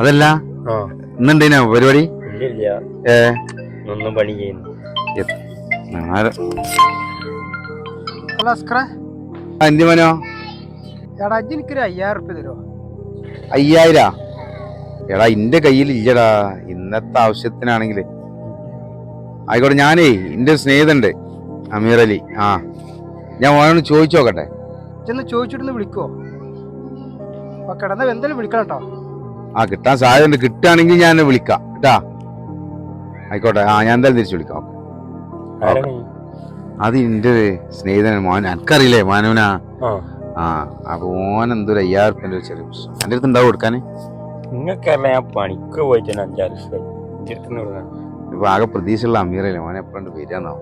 അതല്ല? ഇന്നുണ്ടേനോ പരിപാടി? ഒന്നും പണി ചെയ്യുന്നു എന്തി മനോ? എടാ എനിക്കൊരു അയ്യായിരം റുപ്യ തരുമോ അയ്യായിരാ? എടാ ഇന്റെ കയ്യിൽ ഇല്ലടാ ഇന്നത്തെ ആവശ്യത്തിനാണെങ്കിൽ. ആയിക്കോട്ടെ ഞാനേ എന്റെ സ്നേഹിതണ്ട് അമീർ അലി. ആ. ഞാൻ ഓനോട് ചോദിച്ചു നോക്കട്ടെ. ചെന്ന് ചോദിച്ചിട്ടൊന്ന് വിളിക്കോ. അപ്പൊ കിടന്ന എന്തായാലും വിളിക്കണം കേട്ടോ. ആ കിട്ടാൻ സാധ്യതയുണ്ട്. കിട്ടുകയാണെങ്കിൽ ഞാൻ വിളിക്കാം. കേട്ടാ? ആയിക്കോട്ടെ. ആ ഞാൻ എന്തായാലും തിരിച്ചു വിളിക്കാം? അത് എന്റെ സ്നേഹിതൻ മോൻ. എനിക്കറിയില്ലേ മാനവനാ ആ. ആ അപ്പൊ ഓൻ എന്തൊരു അയ്യായിരം റുപ്യന്റെ ഒരു ചെറിയ പ്രശ്നം. എന്റെ അടുത്ത് ഉണ്ടാവും കൊടുക്കാന്? നിങ്ങൾക്കല്ല ഞാൻ പണിക്ക് പോയിട്ട് അഞ്ചാറ് ഇപ്പൊ ആകെ പ്രതീക്ഷയുള്ള അമീറല്ലേ? മോനെ എപ്പോഴും വരികയെന്നോ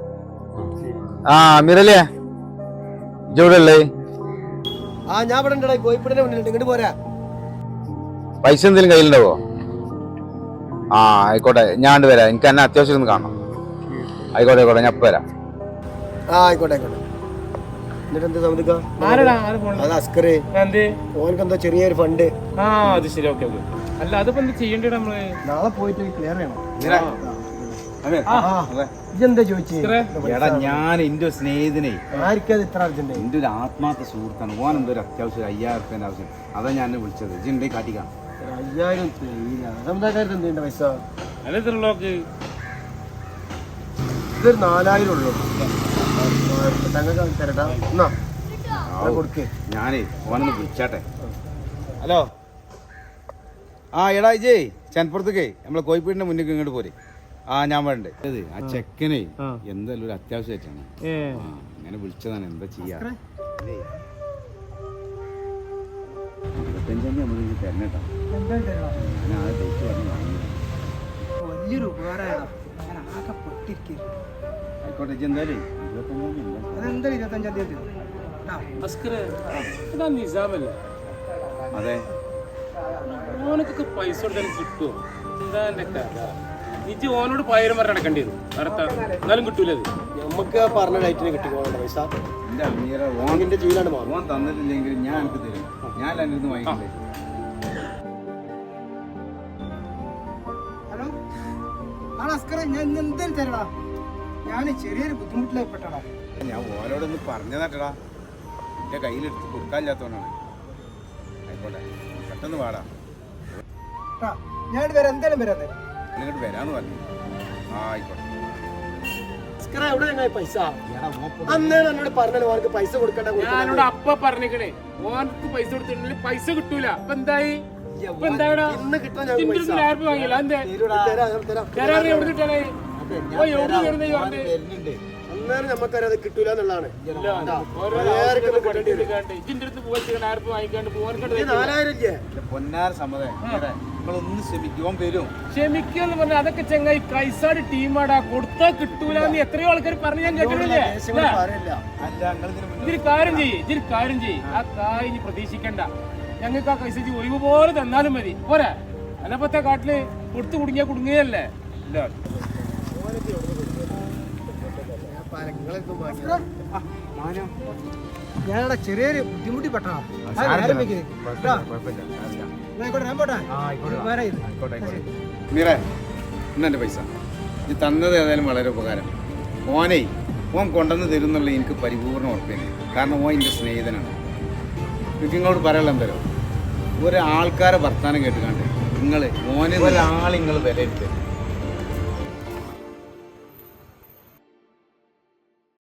ആ അമീറല്ലേ? ഇജോടല്ലേ ആ ഞാൻ ഇവിടെ ഉണ്ടായി കോഴിപ്പടിന്റെ മുന്നിലുണ്ട്. ഇങ്ങോട്ട് പോരാ. പൈസ എന്തെങ്കിലും കയ്യിലുണ്ടാവോ? ആ ആയിക്കോട്ടെ. ഞാൻ വരാം. എനിക്ക് എന്നെ അത്യാവശ്യം ഒന്ന് കാണണം. ആയിക്കോട്ടെ ആയിക്കോട്ടെ. ഞാൻ ഇപ്പൊ വരാം. ആ ആയിക്കോട്ടെ ആയിക്കോട്ടെ. എന്നിട്ട് എന്താ പോണത്? അത് അസ്കറ് എന്ത്? ഓനക്ക് എന്തോ ചെറിയൊരു ഫണ്ട് ആ അത് ശരി. Okay okay. അല്ല അതിപ്പോ എന്ത് ചെയ്യേണ്ടത് നമ്മൾ? നാളെ പോയിട്ട് ക്ലിയർ ചെയ്യണം. ആ, ഇതെന്താ ചോദിച്ചേ? ഇത്രേ? ഞാൻ എന്റെ സ്നേഹിതനെ. ആർക്കത് ഇത്ര അർജന്റ് എന്റെ ഒരു ആത്മാർത്ഥ സുഹൃത്താണ്. ഓൻ എന്തൊരു ഒരു അത്യാവശ്യം അയ്യായിരം റുപ്യന്റെ ആവശ്യം. അതാ ഞാൻ വിളിച്ചത്. ഇജുണ്ടേ കാട്ടിക്കാം അയ്യായിരം പൈസ? അല്ല ഇത്രയുള്ളോക്ക് ഇതൊരു നാലായിരം ഉള്ളൂ. തങ്ങൾക്ക് തരട്ടാ എന്നാ അത് കൊടുക്കേ. ഞാനേ ഓനൊന്ന് വിളിച്ചാട്ടെ. ഹലോ. ആ എടാ ഇജേ ചനപ്പുറത്തേക്കേ നമ്മളെ കോഴിപ്പീടിന്റെ മുന്നിൽ ഇങ്ങോട്ട് പോരെ. ആ ഞാൻ വേണ്ടേ ആ ചെക്കനെ. എന്തായാലും ഒരു അത്യാവശ്യമായിട്ടാണ്. അങ്ങനെ വിളിച്ചതാണ്. എന്താ ചെയ്യാ? ഇരുപത്തഞ്ചാം തീയതി നമ്മൾ തരണം കേട്ടോ. ഞാൻ ആ ഡേറ്റ് പറഞ്ഞ് വാങ്ങിയത് വലിയൊരു ഉപകാരമാണ് ഞാൻ ആകെ പൊട്ടിരിക്കുന്നു ആയിക്കോട്ടെ എന്തായാലും ഇരുപത്തഞ്ചാം തീയതി എന്താ അതെന്താ ഇരുപത്തഞ്ചാം തീയതി ഇതാ നിസാമല്ലേ അതെ. ഓനക്കൊക്കെ പൈസ കൊടുക്കാൻ കിട്ടുമോ എന്താ എന്റെ കഥ? ഇജ്ജ് ഓനോട് പതിനായിരം പറഞ്ഞ അടക്കേണ്ടി വരും. അടുത്ത എന്നാലും കിട്ടൂല അത് നമുക്ക് പറഞ്ഞ ഡേറ്റിന് കിട്ടിക്കോളണ്ട പൈസ. എന്റെ അമീറ ഓൻ ഓണിന്റെ ജീവിതമാണ് മാറും. ഓൻ തന്നിട്ടില്ലെങ്കിൽ ഞാൻ എനിക്ക് തരും. ഞാൻ എന്റെ അടുത്ത് ഹലോ? ആ അസ്കറെ ഞാൻ ഇന്ന് എന്തായാലും തരടാ? ഞാൻ ചെറിയൊരു ബുദ്ധിമുട്ടിലേക്ക് പെട്ടടാ. ഞാൻ ഓരോടൊന്ന് പറഞ്ഞതാട്ടടാ എന്റെ കയ്യിലെടുത്ത് കൊടുക്കാനില്ലാത്തവനാണ്. ആയിക്കോട്ടെ. പെട്ടെന്ന് പാടാ ഞാൻ വരാം എന്തായാലും വരാൻ തരാം. ഇങ്ങോട്ട് വരാന്ന് പറഞ്ഞു. ആയിക്കോട്ടെ. എവിടെ ഞങ്ങൾ പൈസ? അന്നേരം എന്നോട് പൈസ കൊടുക്കണ്ട ഞാനോട് അപ്പ പറഞ്ഞിക്കണേ. ഓർക്ക് പൈസ കൊടുത്തിട്ടുണ്ടെങ്കിൽ പൈസ കിട്ടൂല. അപ്പൊ എന്തായി? ഇപ്പൊ എന്താടാ ഇന്ന് കിട്ടാൻ പൈസ അടുത്ത് ആയിരം രൂപ വാങ്ങിയില്ല. എന്തേ തരാം ഞാൻ തരാം. എവിടെ കിട്ടാനായി? ഓ എവിടെ പറഞ്ഞേ? അന്നേരം നമുക്കറിയാം അത് കിട്ടൂല എന്നുള്ളതാണ് സമ്മതം നിങ്ങളൊന്ന് അതൊക്കെ ചെങ്ങായി കൈസാട് ടീമാടാ. കൊടുത്താ കിട്ടൂല എന്ന് എത്രയോ ആൾക്കാർ പറഞ്ഞു ഞാൻ കേട്ടിട്ടില്ലേ? ഇതിന് കാര്യം ചെയ്യ് ഇതിന് കാര്യം ചെയ്യ്. ആ കായ് ഇനി പ്രതീക്ഷിക്കണ്ട. ഞങ്ങൾക്ക് ആ കൈസ ഒഴിവ് പോലെ തന്നാലും മതി. പോരാ. അല്ലപ്പത്തെ കാട്ടിൽ കൊടുത്തു കുടുങ്ങിയ കുടുങ്ങിയല്ലേ? ഇല്ല. ഞാനവിടെ ചെറിയൊരു ബുദ്ധിമുട്ടി പെട്ടടാ ആ, നേരം വൈകിയത്. കേട്ടോ? എന്നാ ആയിക്കോട്ടെ, ഞാൻ പോട്ടെ. ഉപകാരം ഇത്. മീറേ ഇന്നെന്റെ പൈസ. ഇത് തന്നത് ഏതായാലും വളരെ ഉപകാരം. ഓനെ ഓൻ കൊണ്ടുവന്ന് തരുന്നുള്ള എനിക്ക് പരിപൂർണ ഉറപ്പില്ല കാരണം ഓൻ എന്റെ സ്നേഹിതനാണ്. എനിക്ക് നിങ്ങളോട് പറയാനുള്ള എന്തോ? ഒരാൾക്കാരെ വർത്താനം കേട്ടുകാണ്ട് നിങ്ങൾ ഓനെ ഒരാൾ നിങ്ങൾ വിലയിരുത്തരുത്.